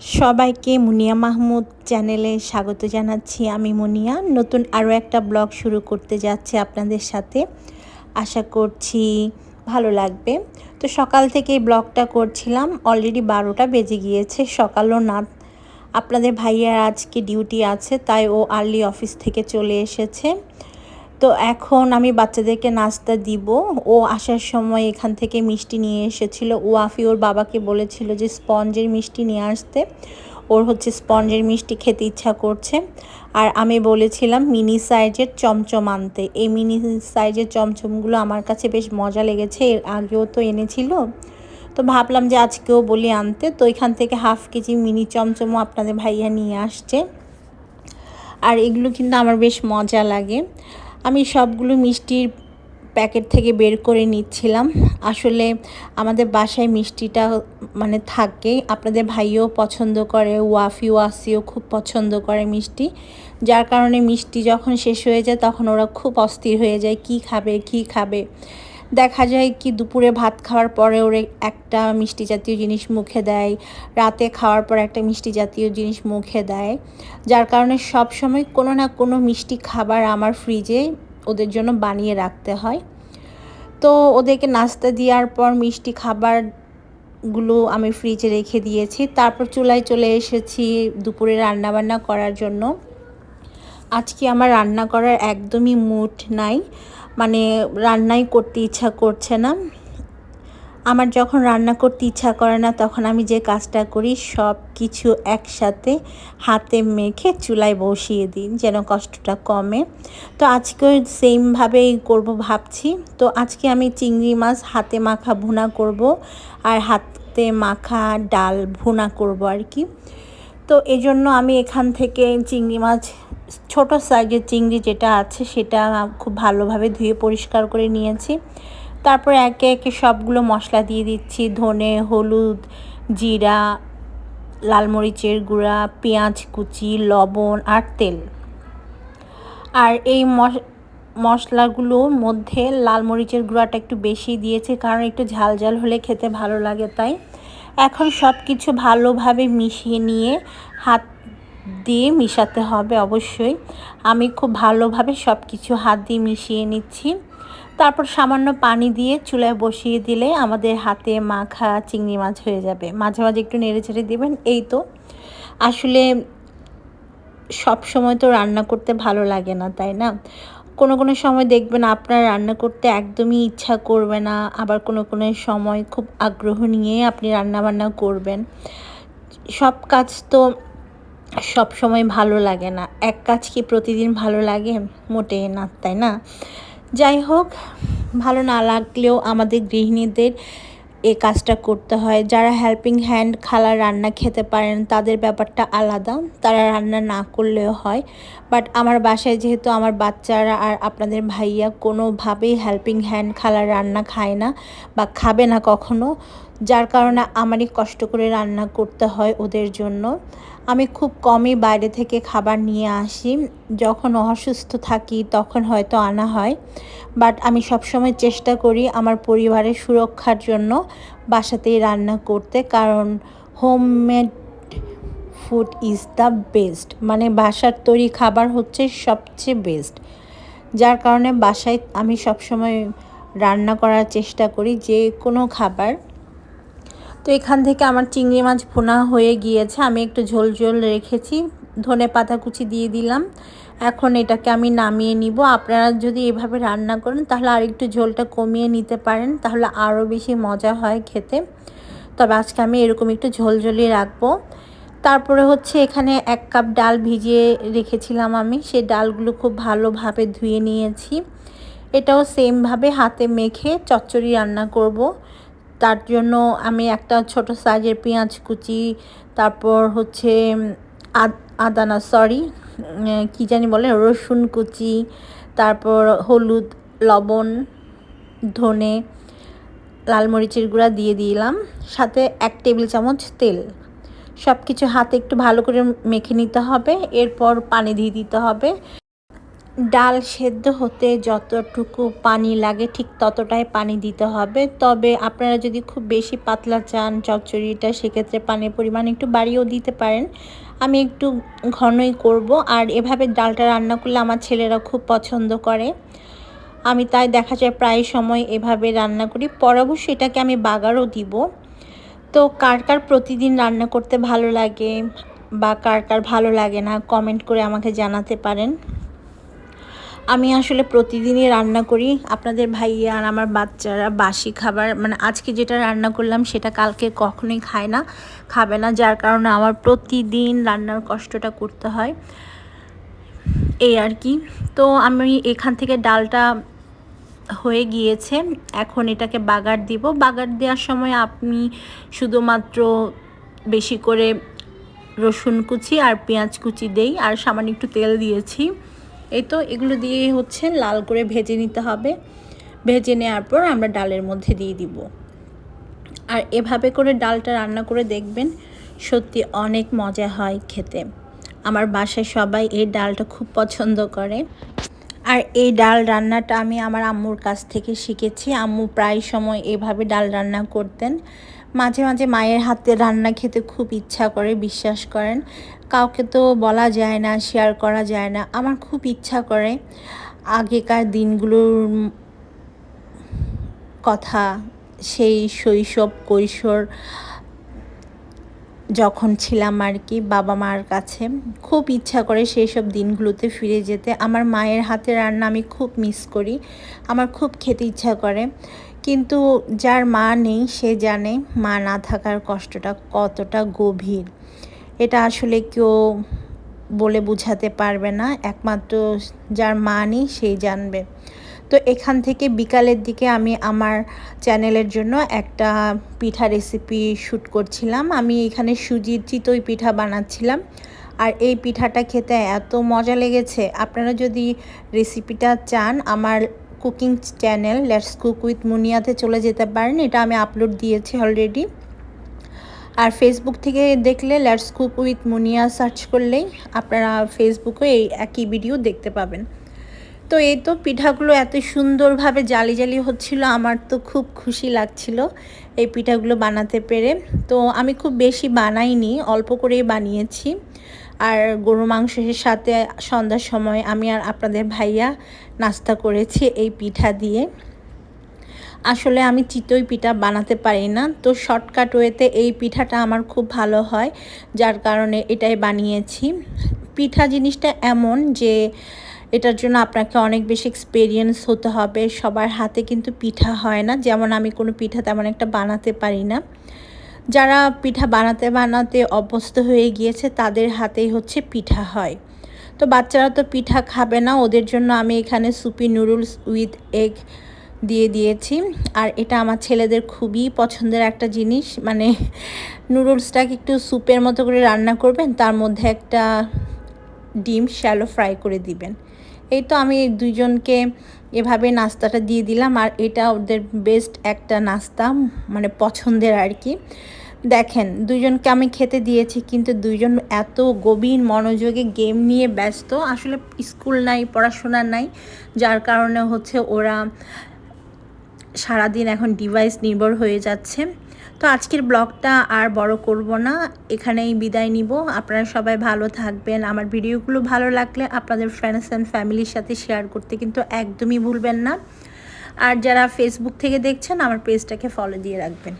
সবাইকে মুনিয়া মাহমুদ চ্যানেলে স্বাগত জানাচ্ছি। আমি মুনিয়া। নতুন আরও একটা ব্লগ শুরু করতে যাচ্ছি আপনাদের সাথে। আশা করছি ভালো লাগবে। তো সকাল থেকে এই ব্লগটা করছিলাম। অলরেডি বারোটা বেজে গিয়েছে, সকালও না। আপনাদের ভাইয়ার আজকে ডিউটি আছে, তাই ও আর্লি অফিস থেকে চলে এসেছে। তো এখন আমি বাচ্চাদেরকে নাস্তা দিব। ও আসার সময় এখান থেকে মিষ্টি নিয়ে এসেছিল। ও আফি ওর বাবাকে বলেছিল যে, স্পঞ্জের মিষ্টি নিয়ে আসতে। ওর হচ্ছে স্পঞ্জের মিষ্টি খেতে ইচ্ছা করছে। আর আমি বলেছিলাম, মিনি সাইজের চমচম আনতে। এই মিনি সাইজের চমচমগুলো আমার কাছে বেশ মজা লেগেছে। এর আগেও তো এনেছিল। তো ভাবলাম যে, আজকেও বলি আনতে। তো এখান থেকে হাফ কেজি মিনি চমচমও আপনাদের ভাইয়া নিয়ে আসছে। আর এগুলো কিন্তু আমার বেশ মজা লাগে। আমি সবগুলো মিষ্টির প্যাকেট থেকে বের করে নিচ্ছিলাম। আসলে আমাদের বাসায় মিষ্টিটা মানে থাকে। আপনাদের ভাইও পছন্দ করে ওয়াফি ওয়াসিও খুব পছন্দ করে মিষ্টি। যার কারণে মিষ্টি যখন শেষ হয়ে যায়, তখন ওরা খুব অস্থির হয়ে যায়, কি খাবে কি খাবে? দেখা যায় কি দুপুরে ভাত খাওয়ার পরে ওরে একটা মিষ্টি জাতীয় জিনিস মুখে দেয়, রাতে খাওয়ার পর একটা মিষ্টি জাতীয় জিনিস মুখে দেয়, যার কারণে সব সময় কোনো না কোনো মিষ্টি খাবার আমার ফ্রিজে ওদের জন্য বানিয়ে রাখতে হয়। তো ওদেরকে নাস্তা দেওয়ার পর মিষ্টি খাবারগুলো আমি ফ্রিজে রেখে দিয়েছি। তারপর চুলায় চলে এসেছি দুপুরে রান্নাবান্না করার জন্য। আজকে আমার রান্না করার একদমই মুড নাই। মানে রান্নাই করতে ইচ্ছা করছে না। আমার যখন রান্না করতে ইচ্ছা করে না, তখন আমি যে কাজটা করি, সব কিছু একসাথে হাতে মেখে চুলায় বসিয়ে দিই, যেন কষ্টটা কমে। তো আজকে সেমভাবেই করব ভাবছি। তো আজকে আমি চিংড়ি মাছ হাতে মাখা ভুনা করব আর হাতে মাখা ডাল ভুনা করব আর কি। তো এজন্য আমি এখান থেকে চিংড়ি মাছ ছোট সাইজের চিংড়ি যেটা আছে সেটা খুব ভালোভাবে ধুয়ে পরিষ্কার করে নিয়েছি। তারপরে একে একে সবগুলো মশলা দিয়ে দিচ্ছি, ধনে, হলুদ, জিরা, লাল মরিচের গুঁড়া, পেঁয়াজ কুচি, লবণ আর তেল। আর এই মশলাগুলোর মধ্যে লাল মরিচের গুঁড়াটা একটু বেশি দিয়েছে কারণ একটু ঝাল ঝাল হলে খেতে ভালো লাগে তাই। এখন সব কিছু ভালোভাবে মিশিয়ে নিয়ে হাত দিয়ে মিশাতে হবে অবশ্যই। আমি খুব ভালোভাবে সব কিছু হাত দিয়ে মিশিয়ে নিচ্ছি। তারপর সামান্য পানি দিয়ে চুলায় বসিয়ে দিলে আমাদের হাতে মাখা চিংড়ি মাছ হয়ে যাবে। মাঝে মাঝে একটু নেড়ে ছেড়ে দেবেন, এই তো। আসলে সব সময় তো রান্না করতে ভালো লাগে না, তাই না? কোনো কোনো সময় দেখবেন আপনার রান্না করতে একদমই ইচ্ছা করবে না, আবার কোনো কোনো সময় খুব আগ্রহ নিয়ে আপনি রান্না বান্না করবেন। সব কাজ তো সব সময় ভালো লাগে না। এক কাজ কি প্রতিদিন ভালো লাগে? মোটে না, তাই না? যাই হোক, ভালো না লাগলেও আমাদের গৃহিণীদের এ কাজটা করতে হয়। যারা হেল্পিং হ্যান্ড খালা রান্না খেতে পারেন, তাদের ব্যাপারটা আলাদা। তারা রান্না না করলেও হয়। বাট আমার বাসায় যেহেতু আমার বাচ্চারা আর আপনাদের ভাইয়া কোনোভাবেই হেল্পিং হ্যান্ড খালা রান্না খায় না বা খাবে না কখনো, যার কারণে আমারই কষ্ট করে রান্না করতে হয় ওদের জন্য। আমি খুব কমই বাইরে থেকে খাবার নিয়ে আসি। যখন অসুস্থ থাকি, তখন হয়তো আনা হয়। বাট আমি সবসময় চেষ্টা করি আমার পরিবারের সুরক্ষার জন্য বাসাতেই রান্না করতে। কারণ homemade food is the best মানে বাসার তৈরি খাবার হচ্ছে সবচেয়ে বেস্ট যার কারণে বাসায় আমি সবসময় রান্না করার চেষ্টা করি যে কোনো খাবার তো এখান থেকে আমার চিংড়ি মাছ ভুনা হয়ে গিয়েছে। আমি একটু ঝোল ঝোল রেখেছি, ধনে পাতা কুচি দিয়ে দিলাম। এখন এটাকে আমি নামিয়ে নিব। আপনারা যদি এভাবে রান্না করেন, তাহলে আর একটু ঝোলটা কমিয়ে নিতে পারেন, তাহলে আরও বেশি মজা হয় খেতে। তবে আজকে আমি এরকম একটু ঝোল ঝোলিয়ে রাখব। তারপরে হচ্ছে এখানে এক কাপ ডাল ভিজিয়ে রেখেছিলাম আমি। সে ডালগুলো খুব ভালোভাবে ধুয়ে নিয়েছি। এটাও সেমভাবে হাতে মেখে চচ্চড়ি রান্না করব। তার জন্য আমি একটা ছোট সাইজের পেঁয়াজ কুচি, তারপর হচ্ছে আদানা সরি কী জানি বলে, রসুন কুচি, তারপর হলুদ, লবণ, ধনে, লাল মরিচের গুঁড়া দিয়ে দিলাম, সাথে এক টেবিল চামচ তেল। সব কিছু হাতে একটু ভালো করে মেখে নিতে হবে, এরপর পানি দিয়ে দিতে হবে। ডাল সেদ্ধ হতে যতটুকু পানি লাগে ঠিক ততটাই পানি দিতে হবে। তবে আপনারা যদি খুব বেশি পাতলা চান চচ্চড়িটা, সেক্ষেত্রে পানির পরিমাণ একটু বাড়িয়েও দিতে পারেন। আমি একটু ঘনই করব। আর এভাবে ডালটা রান্না করলে আমার ছেলেরা খুব পছন্দ করে। আমি তাই দেখা যায় প্রায় সময় এভাবে রান্না করি। পর অবশ্যই এটাকে আমি বাগারও দিব। তো কার কার প্রতিদিন রান্না করতে ভালো লাগে বা কার কার ভালো লাগে না কমেন্ট করে আমাকে জানাতে পারেন। আমি আসলে প্রতিদিনই রান্না করি। আপনাদের ভাইয়া আর আমার বাচ্চারা বাসি খাবার মানে আজকে যেটা রান্না করলাম সেটা কালকে কখনোই খায় না, খাবে না, যার কারণে আমার প্রতিদিন রান্নার কষ্টটা করতে হয়। এই আর কি। তো আমি এখান থেকে ডালটা হয়ে গিয়েছে, এখন এটাকে বাগার দিব। বাগার দেওয়ার সময় আপনি শুধুমাত্র বেশি করে রসুন কুচি আর পেঁয়াজ কুচি দেই, আর সামান্য একটু তেল দিয়েছি। এই তো এগুলো দিয়ে হচ্ছে লাল করে ভেজে নিতে হবে। ভেজে নেওয়ার পর আমরা ডালের মধ্যে দিয়ে দিব। আর এভাবে করে ডালটা রান্না করে দেখবেন সত্যি অনেক মজা হয় খেতে। আমার বাসায় সবাই এই ডালটা খুব পছন্দ করে। আর এই ডাল রান্নাটা আমি আমার আম্মুর কাছ থেকে শিখেছি। আম্মু প্রায় সময় এভাবে ডাল রান্না করতেন। মাঝে মাঝে মায়ের হাতে রান্না খেতে খুব ইচ্ছা করে, বিশ্বাস করেন। কাউকে তো বলা যায় না শেয়ার করা যায় না। আমার খুব ইচ্ছা করে আগেকার দিনগুলোর কথা, সেই শৈশব, কৈশোর যখন ছিলাম আর কি বাবা মার কাছে, খুব ইচ্ছা করে সেই সব দিনগুলোতে ফিরে যেতে। আমার মায়ের হাতে রান্না আমি খুব মিস করি। আমার খুব খেতে ইচ্ছা করে। কিন্তু যার মা নেই, সে জানে মা না থাকার কষ্টটা কতটা গভীর। এটা আসলে কেউ বলে বুঝাতে পারবে না। একমাত্র যার মা নেই সেই জানবে। তো এখান থেকে বিকালের দিকে আমি আমার চ্যানেলের জন্য একটা পিঠা রেসিপি শ্যুট করছিলাম। আমি এখানে সুজির চিতই পিঠা বানাচ্ছিলাম। আর এই পিঠাটা খেতে এত মজা লেগেছে। আপনারা যদি রেসিপিটা চান, আমার cooking channel let's cook with মুনিয়াতে চলে যেতে পারেন। এটা আমি আপলোড দিয়েছি অলরেডি আর ফেসবুক থেকে দেখলে let's cook with Muniya search করলেই আপনারা ফেসবুকে এই একই ভিডিও দেখতে পাবেন। তো এই তো পিঠাগুলো এত সুন্দরভাবে জালি জালি হচ্ছিল, আমার তো খুব খুশি লাগছিল এই পিঠাগুলো বানাতে পেরে। তো আমি খুব বেশি বানাইনি, অল্প করেই বানিয়েছি। আর গরু মাংসের সাথে সন্ধ্যার সময় আমি আর আপনাদের ভাইয়া নাস্তা করেছি এই পিঠা দিয়ে। আসলে আমি চিতই পিঠা বানাতে পারি না, তো শর্টকাট ওয়েতে এই পিঠাটা আমার খুব ভালো হয়, যার কারণে এটাই বানিয়েছি। পিঠা জিনিসটা এমন যে এটার জন্য আপনাকে অনেক বেশি এক্সপিরিয়েন্স হতে হবে, সবার হাতে কিন্তু পিঠা হয় না, যেমন আমি কোনো পিঠা তেমন একটা বানাতে পারি না। যারা পিঠা বানাতে বানাতে অভ্যস্ত হয়ে গিয়েছে, তাদের হাতেই হচ্ছে পিঠা হয়। তো বাচ্চারা তো পিঠা খাবে না, ওদের জন্য আমি এখানে সুপি নুডলস উইথ এগ দিয়ে দিয়েছি। আর এটা আমার ছেলেদের খুবই পছন্দের একটা জিনিস মানে নুডলসটাকে একটু স্যুপের মতো করে রান্না করবেন, তার মধ্যে একটা ডিম শ্যালো ফ্রাই করে দিবেন। এই তো আমি দুইজনকে এভাবে নাস্তাটা দিয়ে দিলাম, আর এটা ওদের বেস্ট একটা নাস্তা মানে পছন্দের আর কি। দেখেন দুজনকে আমি খেতে দিয়েছি, কিন্তু দুইজন এত গভীর মনোযোগে গেম নিয়ে ব্যস্ত। আসলে স্কুল নাই, পড়াশোনা নাই, যার কারণে হচ্ছে ওরা সারাদিন এখন ডিভাইস নির্ভর হয়ে যাচ্ছে। তো আজকের ব্লগটা আর বড় করব না, এখানেই বিদায় নিব। আপনারা সবাই ভালো থাকবেন। আমার ভিডিওগুলো ভালো লাগলে আপনাদের ফ্রেন্ডস অ্যান্ড ফ্যামিলির সাথে শেয়ার করতে কিন্তু একদমই ভুলবেন না। আর যারা ফেসবুক থেকে দেখছেন, আমার পেজটাকে ফলো দিয়ে রাখবেন।